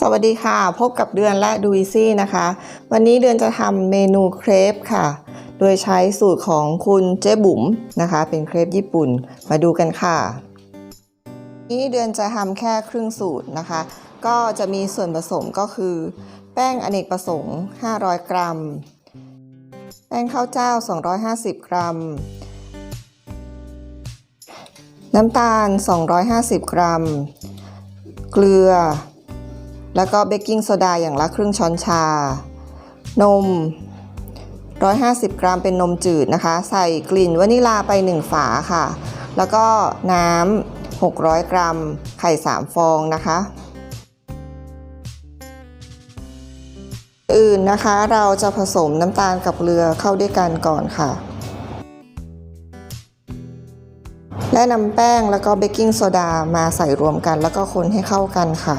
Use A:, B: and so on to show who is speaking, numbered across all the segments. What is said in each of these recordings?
A: สวัสดีค่ะ พบกับเดือนและดูอีซี่นะคะ วันนี้เดือนจะทำเมนูเครปค่ะ โดยใช้สูตรของคุณเจ๊บุ๋มนะคะ เป็นเครปญี่ปุ่นมาดูกันค่ะ นี้เดือนจะทำแค่ครึ่งสูตรนะคะ ก็จะมีส่วนผสมก็คือ แป้งอเนกประสงค์ 500 กรัม แป้งข้าวเจ้า 250 กรัม น้ำตาล 250 กรัม เกลือ แล้วก็เบกกิ้งโซดาอย่างละครึ่งช้อนชา นม 150 กรัมเป็นนมจืดนะคะ ใส่กลิ่นวานิลาไป 1 ฝาค่ะ แล้วก็น้ำ 600 กรัม ไข่ 3 ฟองนะคะ อื่นนะคะเราจะผสมน้ำตาลกับเกลือเข้าด้วยกันก่อนค่ะ และนำแป้งแล้วก็เบกกิ้งโซดามาใส่รวมกันแล้วก็คนให้เข้ากันค่ะ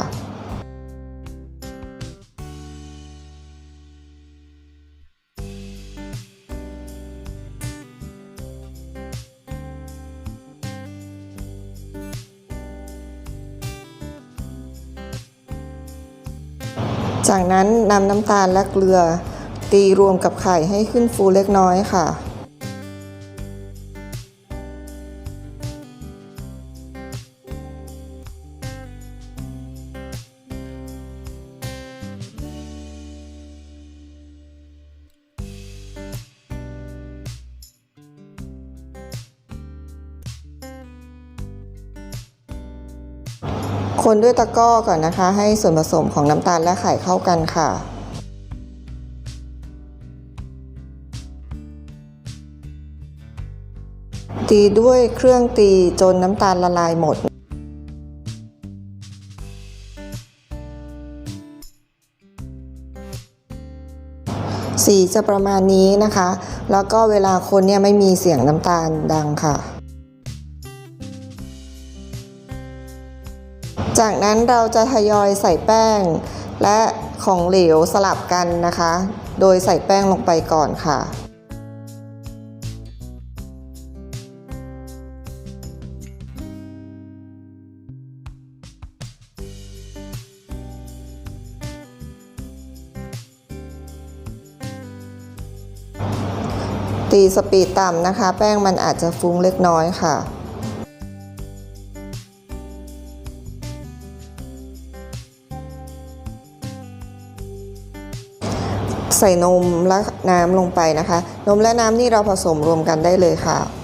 A: จากนั้นนำน้ำตาลและเกลือตีรวมกับไข่ให้ขึ้นฟูเล็กน้อยค่ะ คนด้วยตะกร้อก่อนนะคะ ให้ส่วนผสมของน้ำตาลและไข่เข้ากันค่ะ ตีด้วยเครื่องตีจนน้ำตาลละลายหมดสีจะประมาณนี้นะคะ แล้วก็เวลาคนเนี่ยไม่มีเสียงน้ำตาลดังค่ะ จากนั้นเราจะทยอยใส่แป้ง และของเหลวสลับกันนะคะ โดยใส่แป้งลงไปก่อนค่ะตีสปีดต่ำนะคะ แป้งมันอาจจะฟุ้งเล็กน้อยค่ะ ใส่นมและน้ำลงไปนะคะ นมและน้ำนี่เราผสมรวมกันได้เลยค่ะ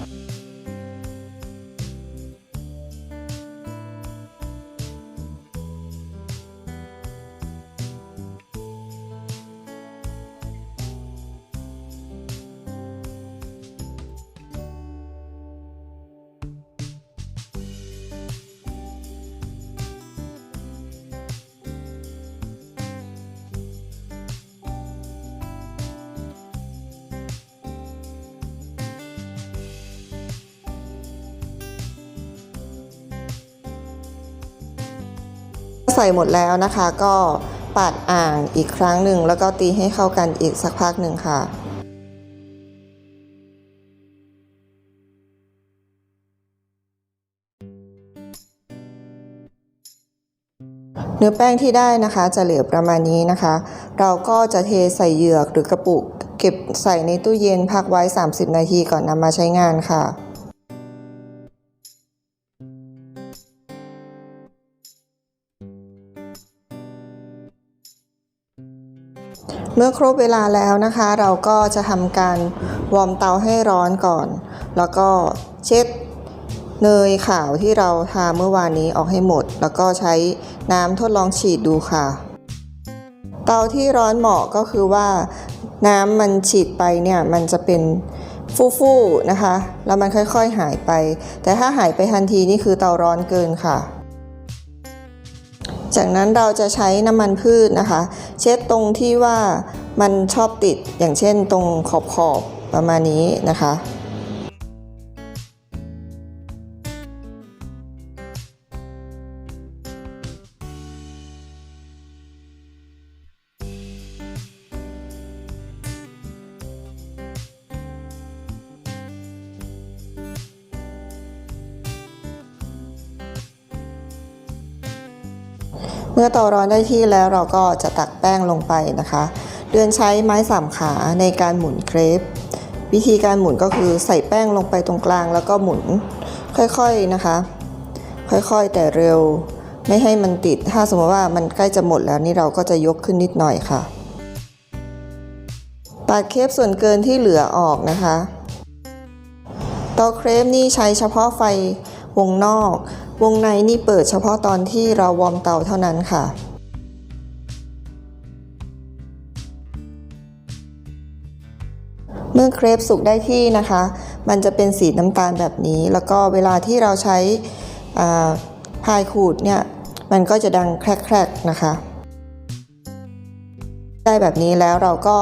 A: ใส่หมดแล้วนะคะก็ปัดอ่างอีกครั้งหนึ่งแล้วก็ตีให้เข้ากันอีกสักพักหนึ่งค่ะเนื้อแป้งที่ได้นะคะจะเหลือประมาณนี้นะคะ เราก็จะเทใส่เหยือกหรือกระปุก เก็บใส่ในตู้เย็นพักไว้ 30 นาทีก่อนนำมาใช้งานค่ะ เมื่อครบเวลาแล้วนะคะ เราก็จะทำการวอร์มเตาให้ร้อนก่อน แล้วก็เช็ดเนยขาวที่เราทาเมื่อวานนี้ออกให้หมด แล้วก็ใช้น้ำทดลองฉีดดูค่ะ เตาที่ร้อนเหมาะก็คือว่าน้ำมันฉีดไปเนี่ยมันจะเป็นฟู่ๆนะคะ แล้วมันค่อยๆหายไป แต่ถ้าหายไปทันทีนี่คือเตาร้อนเกินค่ะ จากนั้นเราจะใช้น้ำมันพืชนะคะ เช็ดตรงที่ว่ามันชอบติดอย่างเช่นตรงขอบขอบประมาณนี้นะคะ มื่อเตาร้อนได้ที่แล้วเราก็จะตักแป้งลงไปนะคะ เดือนใช้ไม้สามขาในการหมุนเครปวิธีการหมุนก็คือใส่แป้งลงไปตรงกลาง แล้วก็หมุนค่อยๆนะคะ ค่อยๆแต่เร็ว ไม่ให้มันติด ถ้าสมมติว่ามันใกล้จะหมดแล้วนี่เราก็จะยกขึ้นนิดหน่อยค่ะปาดเครปส่วนเกินที่เหลือออกนะคะเตาเครปนี่ใช้เฉพาะไฟวงนอก วงในนี่เปิดเฉพาะตอนที่เราวอร์มเตาเท่านั้นค่ะ เมื่อเครปสุกได้ที่นะคะ มันจะเป็นสีน้ำตาลแบบนี้ แล้วก็เวลาที่เราใช้พายขูดเนี่ย มันก็จะดังแครกๆนะคะ ได้แบบนี้แล้วเราก็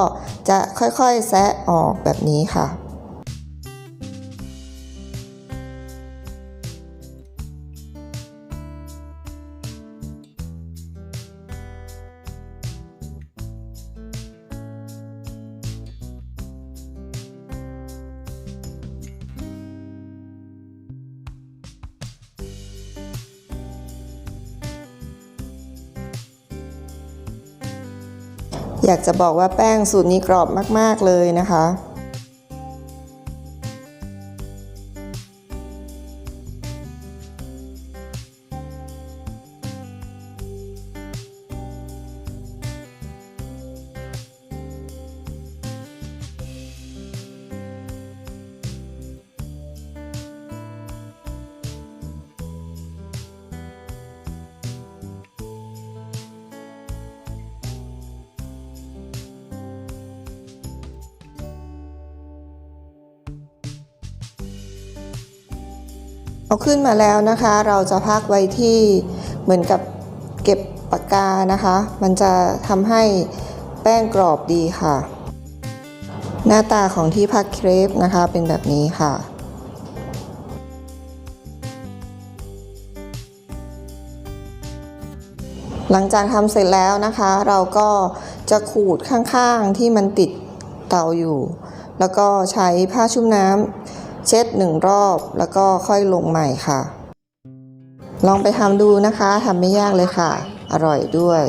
A: จะค่อยๆแซะออกแบบนี้ค่ะ อยากจะบอกว่าแป้งสูตรนี้กรอบมาก ๆ เลยนะคะ เอาขึ้นมาแล้วนะคะ เราจะพักไว้ที่เหมือนกับเก็บปากกานะคะ มันจะทำให้แป้งกรอบดีค่ะ หน้าตาของที่พักเครปนะคะเป็นแบบนี้ค่ะหลังจากทำเสร็จแล้วนะคะ เราก็จะขูดข้างๆที่มันติดเตาอยู่ แล้วก็ใช้ผ้าชุ่มน้ำ เช็ดหนึ่งรอบแล้วก็ค่อยลงใหม่ค่ะ ลองไปทำดูนะคะทำไม่ยากเลยค่ะ อร่อยด้วย